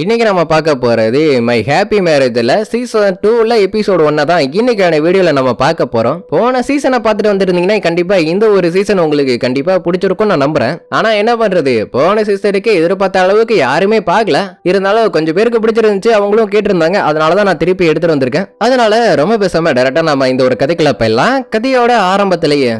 இன்னைக்கு நம்ம பார்க்க போறது மை ஹாப்பி மேரேஜ்ல சீசன் டூல எபிசோட் ஒன்னா தான். இன்னைக்கான வீடியோல நம்ம பார்க்க போறோம். போன சீசனை பார்த்துட்டு வந்துருந்தீங்கன்னா கண்டிப்பா இந்த ஒரு சீசன் உங்களுக்கு கண்டிப்பா பிடிச்சிருக்கும் நான் நம்புறேன். ஆனா என்ன பண்றது? போன சீசனுக்கு எதிர்பார்த்த அளவுக்கு யாருமே பார்க்கல. இருந்தாலும் கொஞ்சம் பேருக்கு பிடிச்சிருந்துச்சு. அவங்களும் கேட்டிருந்தாங்க. அதனால தான் நான் திருப்பி எடுத்துட்டு வந்திருக்கேன். அதனால ரொம்ப பேசாம டேரக்டா நம்ம இந்த ஒரு கதைக்குள்ள போயிடலாம். கதையோட ஆரம்பத்திலேயே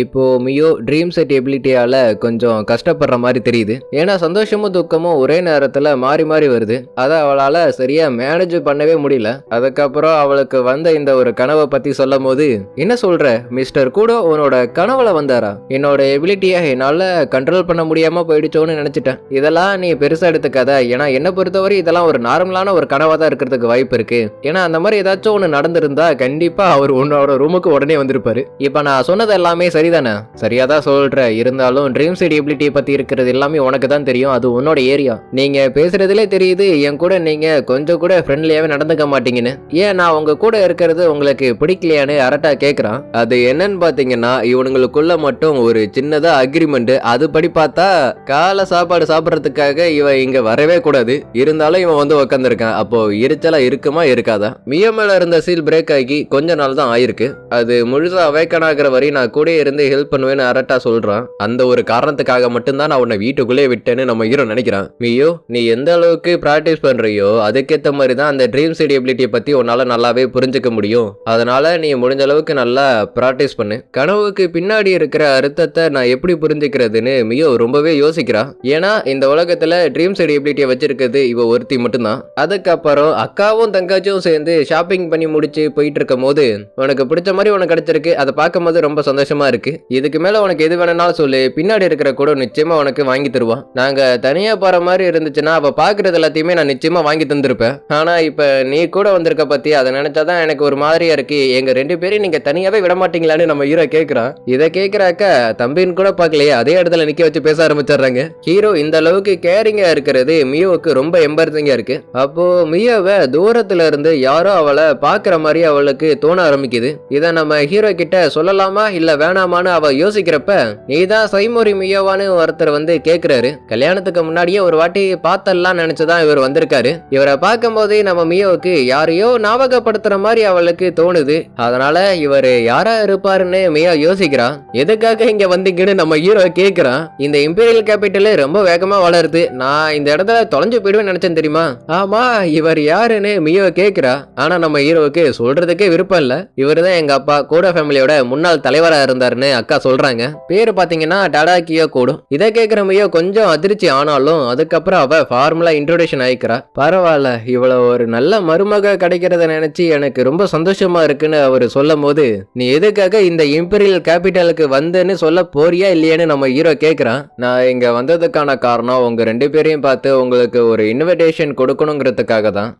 இப்போது மியோ ட்ரீம் செட் எபிலிட்டியால் கொஞ்சம் கஷ்டப்படுற மாதிரி தெரியுது. ஏன்னா சந்தோஷமும் துக்கமும் ஒரே நேரத்தில் மாறி மாறி வருது. அதை அவளால் சரியாக மேனேஜ் பண்ணவே முடியல. அதுக்கப்புறம் அவளுக்கு வந்த இந்த ஒரு கனவை பற்றி சொல்லும் போது என்ன சொல்கிற மிஸ்டர் கூட உன்னோட கனவுல வந்தாரா? என்னோட எபிலிட்டியை என்னால் கண்ட்ரோல் பண்ண முடியாமல் போயிடுச்சோன்னு நினச்சிட்டேன். இதெல்லாம் நீ பெருசாக எடுத்துக்காத. ஏன்னா என்னை பொறுத்தவரை இதெல்லாம் ஒரு நார்மலான ஒரு கனவாக தான் இருக்கிறதுக்கு வாய்ப்பு இருக்குது ஏன்னா அந்த மாதிரி ஏதாச்சும் ஒன்று நடந்திருந்தா கண்டிப்பாக அவர் உன்னோட ரூமுக்கு உடனே வந்திருப்பாரு. இப்போ நான் சொன்னது எல்லாமே சரிதானே? சரியா தான் சொல்ற. இருந்தாலும் ட்ரீம் சிட்டி எபிலிட்டி பத்தி இருக்கிறது எல்லாமே உனக்கு தான் தெரியும். அது உன்னோட ஏரியா நீங்க பேசுறதுலே தெரியுது. என் கூட நீங்க கொஞ்சம் கூட ஃப்ரெண்ட்லியாவே நடந்துக்க மாட்டீங்கன்னு. ஏன் நான் உங்க கூட இருக்கிறது உங்களுக்கு பிடிக்கலையான்னு அரட்டா கேக்குறான்? அது என்னன்னு பாத்தீங்கன்னா இவனுங்களுக்குள்ள மட்டும் ஒரு சின்னதா அக்ரிமெண்ட் அதுபடி பார்த்தா காலை சாப்பாடு சாப்பிட்றதுக்காக இவன் இங்க வரவே கூடாது. இருந்தாலும் இவன் வந்து உக்காந்துருக்கான். அப்போ எரிச்சலா இருக்குமா இருக்காதா? மிய மேல இருந்த சீல் பிரேக் ஆகி கொஞ்ச நாள் தான் ஆயிருக்கு. அது முழுசா அவேக்கன் ஆகிற வரை நான் கூட இருந்து ஹெல்ப் பண்ணுவேன்னு அரட்டா சொல்றான். அந்த ஒரு காரணத்துக்காக மட்டும்தான் நான் உன்னை வீட்டுக்குள்ளே விட்டேன்னு நம்ம ஹீரோ நினைக்கிறான். மியோ நீ எந்த அளவுக்கு ப்ராக்டிஸ் பண்றியோ அதுக்கேத்த மாதிரி தான் அந்த ட்ரீம் சைட் எபிலிட்டியை பத்தி உன்னால நல்லாவே புரிஞ்சுக்க முடியும். அதனால நீ முடிஞ்ச அளவுக்கு நல்லா ப்ராக்டிஸ் பண்ணு. கனவுக்கு பின்னாடி இருக்கிற அர்த்தத்தை நான் எப்படி புரிஞ்சுக்கிறதுன்னு மியோ ரொம்பவே யோசிக்கிறா. ஏன்னா இந்த உலகத்துல ட்ரீம் சைட் எபிலிட்டியை வச்சிருக்கிறது இவ ஒருத்தி மட்டும்தான். அதுக்கப்புறம் அக்காவும் தங்காச்சும் சேர்ந்து ஷாப்பிங் பண்ணி முடிச்சு போயிட்டு இருக்கும் போது உனக்கு பிடிச்ச மாதிரி உனக்கு கிடைச்சிருக்கு. அதை பார்க்கும்போது ரொம்ப சந்தோஷமா இருக்கு. இதுக்கு மேல உனக்கு எது வேணும்னாலும் சொல்லு. பின்னாடி இருக்கிற கூட நிச்சயமா உனக்கு வாங்கி தருவான் நாங்க தனியா போற மாதிரி இருந்துச்சுன்னா அவ பாக்குறது எல்லாத்தையுமே நான் நிச்சயமா வாங்கி தந்திருப்பேன். ஆனா இப்ப நீ கூட வந்திருக்க பத்தி அதை நினைச்சாதான் எனக்கு ஒரு மாதிரியா இருக்கு. எங்க ரெண்டு பேரையும் நீங்க தனியாவே விட மாட்டீங்களான்னு நம்ம ஹீரோ கேக்குறான். இதை கேக்குறாக்க தம்பின்னு கூட பாக்கலையே அதே இடத்துல நிக்க வச்சு பேச ஆரம்பிச்சிடுறாங்க. ஹீரோ இந்த அளவுக்கு கேரிங்கா இருக்கிறது மியோவுக்கு ரொம்ப எம்பர்சிங்கா இருக்கு. அப்போ மியோவை தூரத்துல இருந்து யாரோ அவளை பாக்குற மாதிரி அவளுக்கு தோண ஆரம்பிக்குது. இதை நம்ம ஹீரோ கிட்ட சொல்லலாமா இல்ல வேணாமான்னு அவ யோசிக்கிறப்ப நீதான் சைமோரி மியோவான்னு ஒருத்தர் வந்து கேக்குறாரு. கல்யாணத்துக்கு முன்னாடியே ஒரு வாட்டி பார்த்தலாம் நினைச்சுதான் இவர் வந்திருக்காரு. இவரை பார்க்கும் போதே நம்ம மியோவுக்கு யாரையோ ஞாபகப்படுத்துற மாதிரி அவளுக்கு தோணுது. அதனால இவர் யாரா இருப்பாருன்னு மியோ யோசிக்கிறா. எதுக்காக இங்க வந்தீங்கன்னு நம்ம ஹீரோ கேக்குறான் இந்த இம்பீரியல் கேபிட்டல் ரொம்ப வேகமா வளருது. நான் இந்த இடத்துல தொலைஞ்சு போயிடுவேன் நினைச்சேன் தெரியுமா? ஆமா இவர் யாருன்னு மியோ கேக்குறா. ஆனா நம்ம ஹீரோவுக்கு சொல்றதுக்கே விருப்பம் இல்ல. இவர் தான் எங்க அப்பா கூட ஃபேமிலியோட முன்னாள் தலைவரா இருந்தாருன்னு அக்கா சொல்றாங்க. பேரு பாத்தீங்கன்னா டடாக்கியோ கூடும். இதை கேக்குற மியோ கொஞ்சம் அதிர்ச்சி ஆனாலும் அதுக்கப்புறம் அவ ஃபார்முலா இன்ட்ரோடியூஷன் ஆயிக்கிறா. பரவாயில்ல இவ்வளவு ஒரு நல்ல மருமக கிடைக்கிறத நினைச்சு எனக்கு ரொம்ப சந்தோஷமா இருக்குன்னு அவர் சொல்லும் போது நீ எதுக்காக இந்த இம்பீரியல் கேபிட்டலுக்கு வந்தேன்னு சொல்ல போறியா இல்லையான்னு நம்ம ஹீரோ கேக்குறான் நான் இங்க வந்ததுக்கான காரணம் உங்க ரெண்டு பேரையும் பார்த்து உங்களுக்கு ஒரு இன்விடேஷன் கொடுக்கணுங்கிறதுக்காக தான்.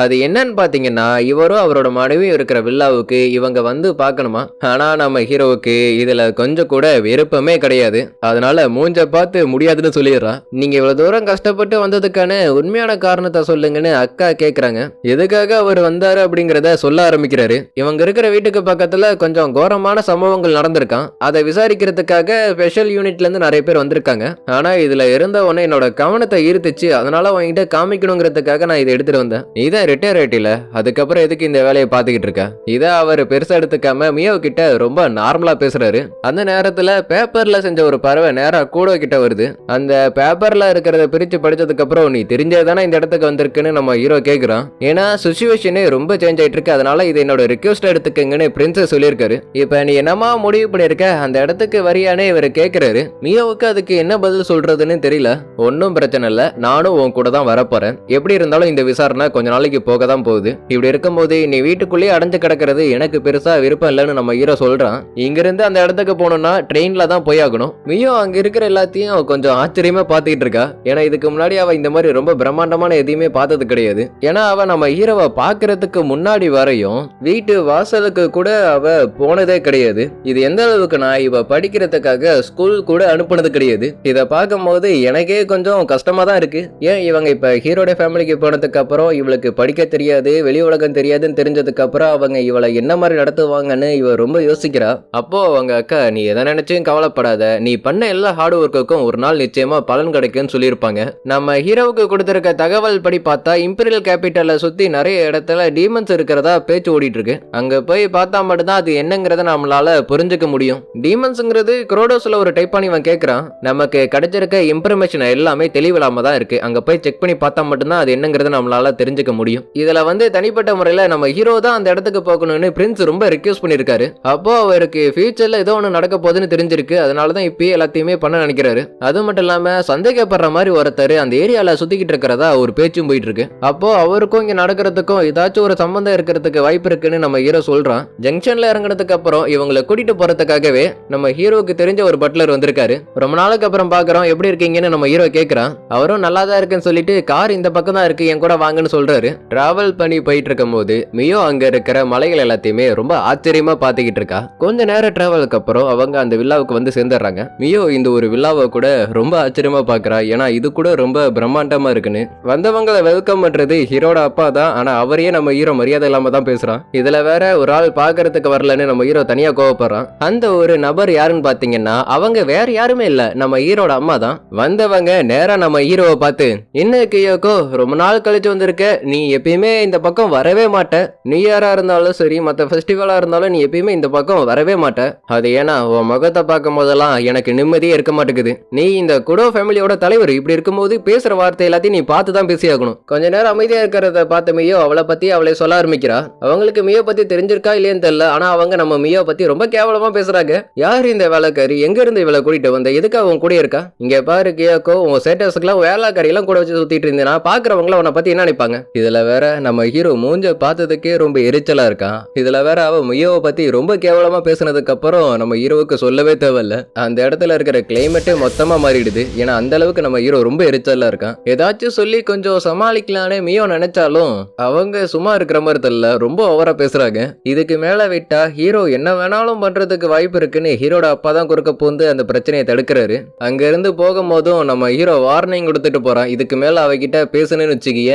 அது என்னன்னு பார்த்தீங்கன்னா இவரும் அவரோட மனைவியும் இருக்கிற வில்லாவுக்கு இவங்க வந்து பார்க்கணுமா ஆனால் நம்ம ஹீரோவுக்கு இதில் கொஞ்சம் கூட விருப்பமே கிடையாது. அதனால மூஞ்ச பார்த்து முடியாதுன்னு சொல்லிடுறான் நீங்கள் இவ்வளோ தூரம் கஷ்டப்பட்டு வந்ததுக்கான உண்மையான காரணத்தை சொல்லுங்கன்னு அக்கா கேட்குறாங்க எதுக்காக அவர் வந்தார் அப்படிங்கிறத சொல்ல ஆரம்பிக்கிறாரு. இவங்க இருக்கிற வீட்டுக்கு பக்கத்தில் கொஞ்சம் கோரமான சம்பவங்கள் நடந்திருக்கான். அதை விசாரிக்கிறதுக்காக ஸ்பெஷல் யூனிட்லேருந்து நிறைய பேர் வந்திருக்காங்க. ஆனால் இதில் இருந்த உடனே என்னோட கவனத்தை ஈர்த்துச்சு. அதனால அவங்ககிட்ட காமிக்கணுங்கிறதுக்காக நான் இதை எடுத்துகிட்டு வந்தேன். இதை நீதான் ரிட்டையர் ஆயிட்டில? அதுக்கப்புறம் எதுக்கு இந்த வேலையை பார்த்துக்கிட்டு இருக்க? இதை அவர் பெருசாக எடுத்துக்காம மியோ கிட்ட ரொம்ப நார்மலாக பேசுறாரு. அந்த நேரத்தில் பேப்பரில் செஞ்ச ஒரு பறவை நேராக கூட கிட்ட வருது. அந்த பேப்பரில் இருக்கிறத பிரித்து படித்ததுக்கப்புறம் நீ தெரிஞ்சது தானே இந்த இடத்துக்கு வந்திருக்குன்னு நம்ம ஹீரோ கேட்குறான் ஏன்னா சுச்சுவேஷனே ரொம்ப சேஞ்ச் ஆகிட்டு இருக்கு. அதனால இது என்னோட ரிக்வஸ்ட் எடுத்துக்கங்கன்னு பிரின்சஸ் சொல்லியிருக்காரு. இப்போ நீ என்னமா முடிவு பண்ணியிருக்க? அந்த இடத்துக்கு வரியானே இவர் கேட்குறாரு மியோவுக்கு அதுக்கு என்ன பதில் சொல்றதுன்னு தெரியல. ஒன்றும் பிரச்சனை இல்லை. நானும் உன் கூட தான் வரப்போறேன். எப்படி இருந்தாலும் இந்த விசாரணை கொஞ்ச நாளைக்கு போக தான் போகுது. இப்படி இருக்கும்போது நீ வீட்டுக்குள்ளேயே அடைஞ்சு கிடக்கிறது எனக்கு பெருசா விருப்பம் இல்லைன்னு நம்ம ஹீரோ சொல்றான். இங்கிருந்து அந்த இடத்துக்கு போகணும்னா ட்ரெயின்ல தான் போய் ஆகணும். மியோ அங்க இருக்கிற எல்லாத்தையும் அவ கொஞ்சம் ஆச்சரியமா பார்த்துக்கிட்டு இருக்கா. ஏன்னா இதுக்கு முன்னாடி அவ இந்த மாதிரி ரொம்ப பிரம்மாண்டமான எதையுமே பார்த்தது கிடையாது. ஏன்னா அவ நம்ம ஹீரோவை பார்க்கறதுக்கு முன்னாடி வரையும் வீட்டு வாசலுக்கு கூட அவ போனதே கிடையாது. இது எந்த அளவுக்கு நான் இவ படிக்கிறதுக்காக ஸ்கூல் கூட அனுப்புனது கிடையாது. இதை பார்க்கும்போது எனக்கே கொஞ்சம் கஷ்டமா தான் இருக்கு. ஏன் இவங்க இப்ப ஹீரோட ஃபேமிலிக்கு போனதுக்கு அப்புறம் இவளுக்கு படிக்க தெரியாது வெளி உலகம் தெரியாதுன்னு தெரிஞ்சதுக்கப்புறம் அவங்க இவளை என்ன மாதிரி நடத்துவாங்கன்னு இவ ரொம்ப யோசிக்கிறா. அப்போ அவங்க அக்கா நீ எதை நினைச்சும் கவலைப்படாத. நீ பண்ண எல்லா ஹார்ட் ஒர்க்குக்கும் ஒரு நாள் நிச்சயமா பலன் கிடைக்கும்னு சொல்லியிருப்பாங்க. நம்ம ஹீரோவுக்கு கொடுத்துருக்க தகவல் படி பார்த்தா இம்பீரியல் கேபிட்டலை சுத்தி நிறைய இடத்துல டீமன்ஸ் இருக்கிறதா பேச்சு ஓடிட்டு இருக்கு அங்க போய் பார்த்தா மட்டும்தான் அது என்னங்கிறத நம்மளால புரிஞ்சுக்க முடியும். டீமன்ஸ்ங்கிறது குரோடோஸ்ல ஒரு டைப் பண்ணி இவன் கேட்கறான் நமக்கு கிடைச்சிருக்க இன்ஃபர்மேஷன் எல்லாமே தெளிவில்லாம தான் இருக்கு. அங்க போய் செக் பண்ணி பார்த்தா மட்டும்தான் அது என்னங்கிறத நம்மளால தெரிஞ்சுக்க முடியும். இதுல வந்து தனிப்பட்ட முறையில நம்ம ஹீரோ தான் அந்த இடத்துக்கு போகணும்னு பிரின்ஸ் ரொம்ப ரிக்வஸ்ட் பண்ணிருக்காரு அப்போ அவருக்கு ஃபியூச்சர்ல ஏதோ ஒன்று நடக்க போகுதுன்னு தெரிஞ்சிருக்கு. அதனால தான் இப்பயே எல்லாத்தையுமே பண்ண நினைக்கிறாரு. அது மட்டும் இல்லாம சந்தேகப்படுற மாதிரி ஒருத்தர் அந்த ஏரியால சுத்திக்கிட்டு இருக்கிறதா ஒரு பேச்சும் போயிட்டு இருக்கு அப்போ அவருக்கும் இங்க நடக்கிறதுக்கும் ஏதாச்சும் ஒரு சம்பந்தம் இருக்கிறதுக்கு வாய்ப்பு இருக்குன்னு நம்ம ஹீரோ சொல்றான். ஜங்ஷன்ல இறங்கினதுக்கு அப்புறம் இவங்களை கூட்டிட்டு போறதுக்காகவே நம்ம ஹீரோவுக்கு தெரிஞ்ச ஒரு பட்லர் வந்திருக்காரு. ரொம்ப நாளுக்கு அப்புறம் பாக்குறோம் எப்படி இருக்கீங்கன்னு நம்ம ஹீரோ கேக்குறான். அவரும் நல்லா தான் இருக்குன்னு சொல்லிட்டு கார் இந்த பக்கம் தான் இருக்கு என் கூட வாங்கன்னு சொல்றாரு. டிராவல் பண்ணி போயிட்டு இருக்கும் போது மியோ அங்க இருக்கிற மலைகள் எல்லாத்தையுமே ரொம்ப ஆச்சரியமா பாத்துக்கிட்டு இருக்கா. கொஞ்ச நேரம் டிராவலுக்கு அப்புறம் அவங்க அந்த வில்லாவுக்கு வந்து சேர்ந்துடுறாங்க. மியோ இந்த ஒரு வில்லாவை கூட ரொம்ப ஆச்சரியமா பாக்குறா ஏன்னா இது கூட ரொம்ப பிரம்மாண்டமா இருக்குன்னு. வந்தவங்களை வெல்கம் பண்றது ஹீரோட அப்பா தான். ஆனா அவரையே நம்ம ஹீரோ மரியாதை இல்லாம தான் பேசுறான் இதுல வேற ஒரு ஆள் பாக்குறதுக்கு வரலன்னு நம்ம ஹீரோ தனியா கோவப்படுறான். அந்த ஒரு நபர் யாருன்னு பாத்தீங்கன்னா அவங்க வேற யாருமே இல்ல. நம்ம ஹீரோட அம்மா தான். வந்தவங்க நேரா நம்ம ஹீரோவை பார்த்து என்ன கியோக்கோ? ரொம்ப நாள் கழிச்சு வந்திருக்க. நீ எப்பயுமே இந்த பக்கம் வரவே மாட்ட. நியூ இயராக இருந்தாலும் சரி மற்ற ஃபெஸ்டிவலாக இருந்தாலும் நீ எப்பயுமே இந்த பக்கம் வரவே மாட்ட. அது ஏன்னா உன் முகத்தை பார்க்கும் போதெல்லாம் எனக்கு நிம்மதியே இருக்க மாட்டேங்குது. நீ இந்த குடோ ஃபேமிலியோட தலைவர் இப்படி இருக்கும்போது பேசுகிற வார்த்தை எல்லாத்தையும் நீ பார்த்து தான் பேசியாகணும் கொஞ்ச நேரம் அமைதியாக இருக்கிறத பார்த்த மியோ அவளை பற்றி அவளை சொல்ல ஆரம்பிக்கிறா. அவங்களுக்கு மியோ பற்றி தெரிஞ்சிருக்கா இல்லையான்னு தெரியல. ஆனால் அவங்க நம்ம மியோ பற்றி ரொம்ப கேவலமாக பேசுகிறாங்க யார் இந்த வேலைக்காரி? எங்கேருந்து இவளை கூட்டிகிட்டு வந்த? எதுக்காக அவன் கூட இருக்கா? இங்கே பாரு கியோக்கோ உன் ஸ்டேட்டஸ்க்குலாம் வேலைக்காரியெல்லாம் கூட வச்சு சுற்றிட்டு இருந்தேன்னா பார்க்குறவங்கள உன்னை பற்றி என்ன நினைப்பாங்க? இதில் வேற நம்ம ஹீரோ மூஞ்ச பார்த்ததுக்கே ரொம்ப எரிச்சலா இருக்கான். இதுல வேற அவ மியோவை பத்தி ரொம்ப கேவலமா பேசுனதுக்கு அப்புறம் நம்ம ஹீரோவுக்கு சொல்லவே தேவையில்ல. அந்த இடத்துல இருக்கிற கிளைமேட்டே மொத்தமா மாறிடுது. ஏன்னா அந்த அளவுக்கு நம்ம ஹீரோ ரொம்ப எரிச்சலா இருக்கான். ஏதாச்சும் சொல்லி கொஞ்சம் சமாளிக்கலான்னு மியோ நினைச்சாலும் அவங்க சும்மா இருக்கிற மாதிரி தெரியல. ரொம்ப ஓவரா பேசுறாங்க. இதுக்கு மேல விட்டா ஹீரோ என்ன வேணாலும் பண்றதுக்கு வாய்ப்பு இருக்குன்னு ஹீரோட அப்பா தான் குறுக்க பூந்து அந்த பிரச்சனையை தடுக்கிறாரு. அங்க இருந்து போகும்போதும் நம்ம ஹீரோ வார்னிங் கொடுத்துட்டு போறான். இதுக்கு மேல அவகிட்ட பேசணும்னு வச்சுக்கிய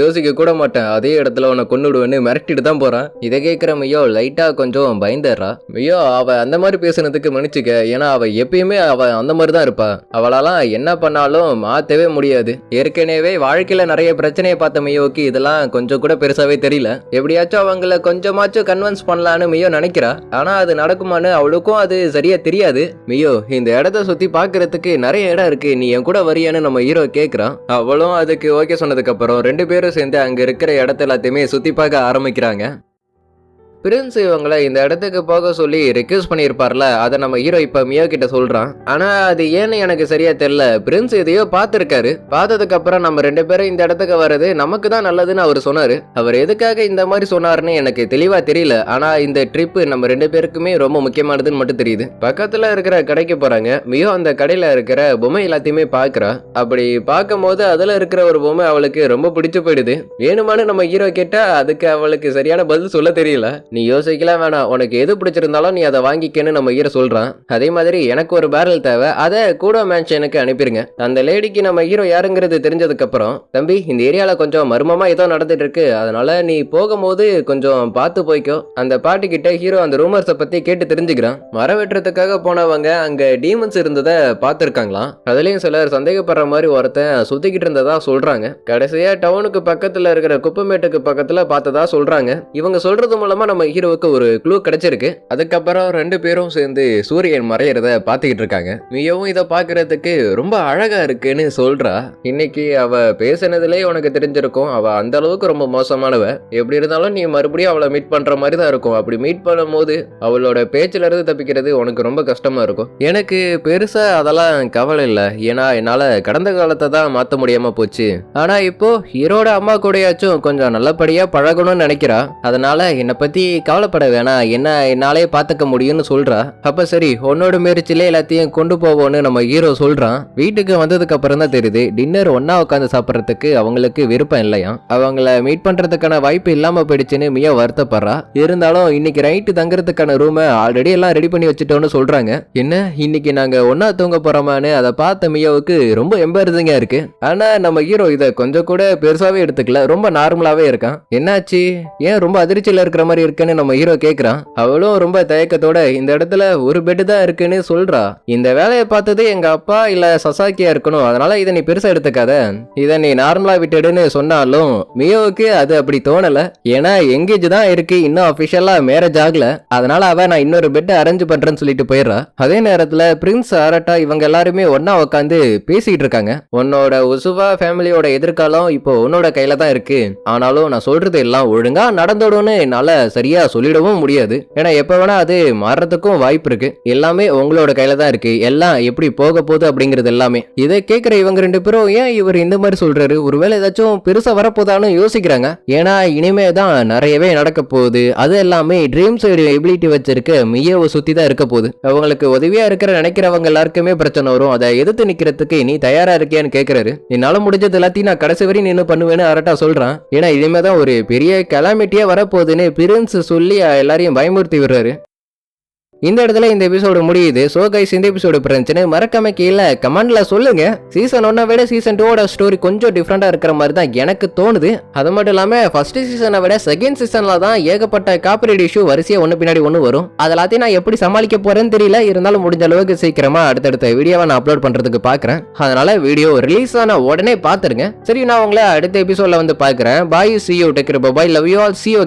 யோசிக்க கூட மாட்டேன் அதே இடத்துல உன்னை கொண்டு விடுவேன்னு மிரட்டிட்டு தான் போறான். இதை கேட்குற மையோ லைட்டா கொஞ்சம் பயந்துடுறா. மியோ அவ அந்த மாதிரி பேசுனதுக்கு மன்னிச்சுக்க. ஏன்னா அவ எப்பயுமே அவ அந்த மாதிரி தான் இருப்பா. அவளாலாம் என்ன பண்ணாலும் மாத்தவே முடியாது. ஏற்கனவே வாழ்க்கையில நிறைய பிரச்சனையை பார்த்த மையோக்கு இதெல்லாம் கொஞ்சம் கூட பெருசாவே தெரியல. எப்படியாச்சும் அவங்கள கொஞ்சமாச்சும் கன்வின்ஸ் பண்ணலான்னு மியோ நினைக்கிறா. ஆனா அது நடக்குமான்னு அவளுக்கும் அது சரியா தெரியாது. மியோ இந்த இடத்த சுத்தி பாக்குறதுக்கு நிறைய இடம் இருக்கு. நீ என் கூட வரியான்னு நம்ம ஹீரோ கேக்குறான். அவளும் அதுக்கு ஓகே சொன்னதுக்கு அப்புறம் ரெண்டு பேரும் சேர்ந்து அங்க இருக்கிற இடத்த எல்லாத்தையுமே சுத்தி பார்க்க ஆரம்பிக்கிறாங்க. பிரின்ஸ் இவங்களை இந்த இடத்துக்கு போக சொல்லி ரெக்யூஸ் பண்ணியிருப்பார்ல அதை நம்ம ஹீரோ இப்போ மியோ கிட்ட சொல்கிறான் ஆனால் அது ஏன்னு எனக்கு சரியா தெரில பிரின்ஸ் எதையோ பார்த்துருக்காரு. பார்த்ததுக்கப்புறம் நம்ம ரெண்டு பேரும் இந்த இடத்துக்கு வர்றது நமக்கு தான் நல்லதுன்னு அவர் சொன்னார். அவர் எதுக்காக இந்த மாதிரி சொன்னாருன்னு எனக்கு தெளிவாக தெரியல. ஆனால் இந்த ட்ரிப்பு நம்ம ரெண்டு பேருக்குமே ரொம்ப முக்கியமானதுன்னு மட்டும் தெரியுது. பக்கத்தில் இருக்கிற கடைக்கு போகிறாங்க மியோ அந்த கடையில் இருக்கிற பொம்மை எல்லாத்தையுமே பார்க்குறா. அப்படி பார்க்கும்போது அதில் இருக்கிற ஒரு பொம்மை அவளுக்கு ரொம்ப பிடிச்சு போயிடுது. வேணுமான்னு நம்ம ஹீரோ கேட்டால் அதுக்கு அவளுக்கு சரியான பதில் சொல்ல தெரியல. நீ யோசிக்கலாம் வேணாம். உனக்கு எது பிடிச்சிருந்தாலும் நீ அதை வாங்கிக்கன்னு நம்ம ஹீரோ சொல்றான். அதே மாதிரி எனக்கு ஒரு பேரல் தேவை. அதை கூட மேன்ஷனுக்கு அனுப்பிடுங்க அந்த லேடிக்கு நம்ம ஹீரோ யாருங்கிறது தெரிஞ்சதுக்கு அப்புறம் தம்பி இந்த ஏரியால கொஞ்சம் மர்மமா ஏதோ நடந்துட்டு இருக்கு அதனால நீ போகும்போது கொஞ்சம் பார்த்து போய்க்கோ. அந்த பாட்டி கிட்ட ஹீரோ அந்த ரூமர்ஸை பத்தி கேட்டு தெரிஞ்சுக்கிறான். மரம் வெட்டுறதுக்காக போனவங்க அங்க டீமன்ஸ் இருந்ததை பார்த்துருக்காங்களாம். அதுலயும் சிலர் சந்தேகப்படுற மாதிரி ஒருத்தன் சுத்திக்கிட்டு இருந்ததா சொல்றாங்க. கடைசியா டவுனுக்கு பக்கத்துல இருக்கிற குப்பமேட்டுக்கு பக்கத்துல பார்த்ததா சொல்றாங்க. இவங்க சொல்றது மூலமா நம்ம ஹீரோவுக்கு ஒரு க்ளூ கிடைச்சிருக்கு. அதுக்கப்புறம் ரெண்டு பேரும் சேர்ந்து சூரியன் மறையிறத பார்த்துக்கிட்டு இருக்காங்க. மிகவும் இதை பார்க்கறதுக்கு ரொம்ப அழகா இருக்குன்னு சொல்றா. இன்னைக்கு அவ பேசுனதுலே உனக்கு தெரிஞ்சிருக்கும். அவ அந்த அளவுக்கு ரொம்ப மோசமானவ. எப்படி இருந்தாலும் நீ மறுபடியும் அவளை மீட் பண்ற மாதிரி தான் இருக்கும். அப்படி மீட் பண்ணும் போது அவளோட பேச்சுல இருந்து தப்பிக்கிறது உனக்கு ரொம்ப கஷ்டமா இருக்கும். எனக்கு பெருசா அதெல்லாம் கவலை இல்லை. ஏன்னா என்னால கடந்த காலத்தை தான் மாத்த முடியாம போச்சு. ஆனா இப்போ ஹீரோட அம்மா கூடயாச்சும் கொஞ்சம் நல்லபடியா பழகணும்னு நினைக்கிறா. அதனால என்னை பத்தி கவலைப்பட வேணாம் என்ன என்னாலே பார்த்துக்க முடியும்னு சொல்றா. அப்ப சரி உன்னோட முயற்சியில எல்லாத்தையும் கொண்டு போவோம்னு நம்ம ஹீரோ சொல்றான். வீட்டுக்கு வந்ததுக்கு அப்புறம் தான் தெரியுது டின்னர் ஒன்னா உட்காந்து சாப்பிட்றதுக்கு அவங்களுக்கு விருப்பம் இல்லையா? அவங்கள மீட் பண்றதுக்கான வாய்ப்பு இல்லாம போயிடுச்சுன்னு மியா வருத்தப்படுறா. இருந்தாலும் இன்னைக்கு நைட்டு தங்குறதுக்கான ரூமை ஆல்ரெடி எல்லாம் ரெடி பண்ணி வச்சுட்டோம்னு சொல்றாங்க. என்ன? இன்னைக்கு நாங்க ஒன்னா தூங்க போறோமான்னு அதை பார்த்த மியாவுக்கு ரொம்ப எம்பரசிங்கா இருக்கு. ஆனா நம்ம ஹீரோ இதை கொஞ்சம் கூட பெருசாவே எடுத்துக்கல. ரொம்ப நார்மலாவே இருக்கான். என்னாச்சு? ஏன் ரொம்ப அதிர்ச்சியில இருக்கிற மாதிரி இருக்கு? இருக்குன்னு நம்ம ஹீரோ கேக்குறான். அவளும் ரொம்ப தயக்கத்தோட இந்த இடத்துல ஒரு பெட் தான் இருக்குன்னு சொல்றா. இந்த வேலையை பார்த்தது எங்க அப்பா இல்ல சசாக்கியா இருக்கணும். அதனால இதை நீ பெருசா எடுத்துக்காத. இதை நீ நார்மலா விட்டுடுன்னு சொன்னாலும் மியோவுக்கு அது அப்படி தோணல. ஏன்னா எங்கேஜ் தான் இருக்கு. இன்னும் அபிஷியலா மேரேஜ் ஆகல. அதனால அவ நான் இன்னொரு பெட் அரேஞ்ச் பண்றேன்னு சொல்லிட்டு போயிடுறா. அதே நேரத்துல பிரின்ஸ் அரட்டா இவங்க எல்லாருமே ஒன்னா உட்காந்து பேசிட்டு இருக்காங்க. உன்னோட உசுவா ஃபேமிலியோட எதிர்காலம் இப்போ உன்னோட கையில தான் இருக்கு. ஆனாலும் நான் சொல்றது எல்லாம் ஒழுங்கா நடந்துடும்னு என்னால சரியா சொல்லிடவும் முடியாது. ஏன்னா எப்ப வேணா அது மாறுறதுக்கும் வாய்ப்பு இருக்கு. எல்லாமே உங்களோட கையில தான் இருக்கு. எல்லாம் எப்படி போக போகுது அப்படிங்கிறது எல்லாமே. இதை கேட்கிற இவங்க ரெண்டு பேரும் ஏன் இவர் இந்த மாதிரி சொல்றாரு? ஒருவேளை ஏதாச்சும் பெருசா வரப்போதான்னு யோசிக்கிறாங்க? ஏன்னா இனிமே தான் நிறையவே நடக்க போகுது. அது எல்லாமே ட்ரீம் சைடு எபிலிட்டி வச்சிருக்க மியவை சுத்தி தான் இருக்க போகுது. அவங்களுக்கு உதவியா இருக்கிற நினைக்கிறவங்க எல்லாருக்குமே பிரச்சனை வரும். அதை எதிர்த்து நிக்கிறதுக்கு நீ தயாரா இருக்கியான்னு கேட்கிறாரு என்னால முடிஞ்சது எல்லாத்தையும் நான் கடைசி வரையும் நின்று பண்ணுவேன்னு அரட்டா சொல்றான். ஏன்னா இனிமே தான் ஒரு பெரிய கலாமிட்டியா வரப்போகுதுன்னு பிரின்ஸ் சொல்லி எல்லாரையும் பயமுறுத்தி விடுறாரு இந்த இடத்துல இந்த எபிசோடு முடியுது. சோ கைஸ் இந்த எபிசோடு பிரச்சனை. மறக்காம கீழே கமெண்ட்ல சொல்லுங்க. சீசன் ஒன்னை விட சீசன் டூவோட ஸ்டோரி கொஞ்சம் டிஃப்ரெண்டா இருக்கிற மாதிரி தான் எனக்கு தோணுது. அது மட்டும் இல்லாம ஃபர்ஸ்ட் சீசனை விட செகண்ட் சீசன்ல தான் ஏகப்பட்ட காப்பிரைட் இஷ்யூ வரிசையா ஒன்று பின்னாடி ஒன்று வரும். அது எல்லாத்தையும் நான் எப்படி சமாளிக்க போறேன்னு தெரியல. இருந்தாலும் முடிஞ்ச அளவுக்கு சீக்கிரமா அடுத்தடுத்த வீடியோவை நான் அப்லோட் பண்றதுக்கு பாக்குறேன். அதனால வீடியோ ரிலீஸ் ஆன உடனே பாத்துருங்க. சரி நான் உங்களை அடுத்த எபிசோட்ல வந்து பாக்குறேன். Bye see you tech bye love you all see you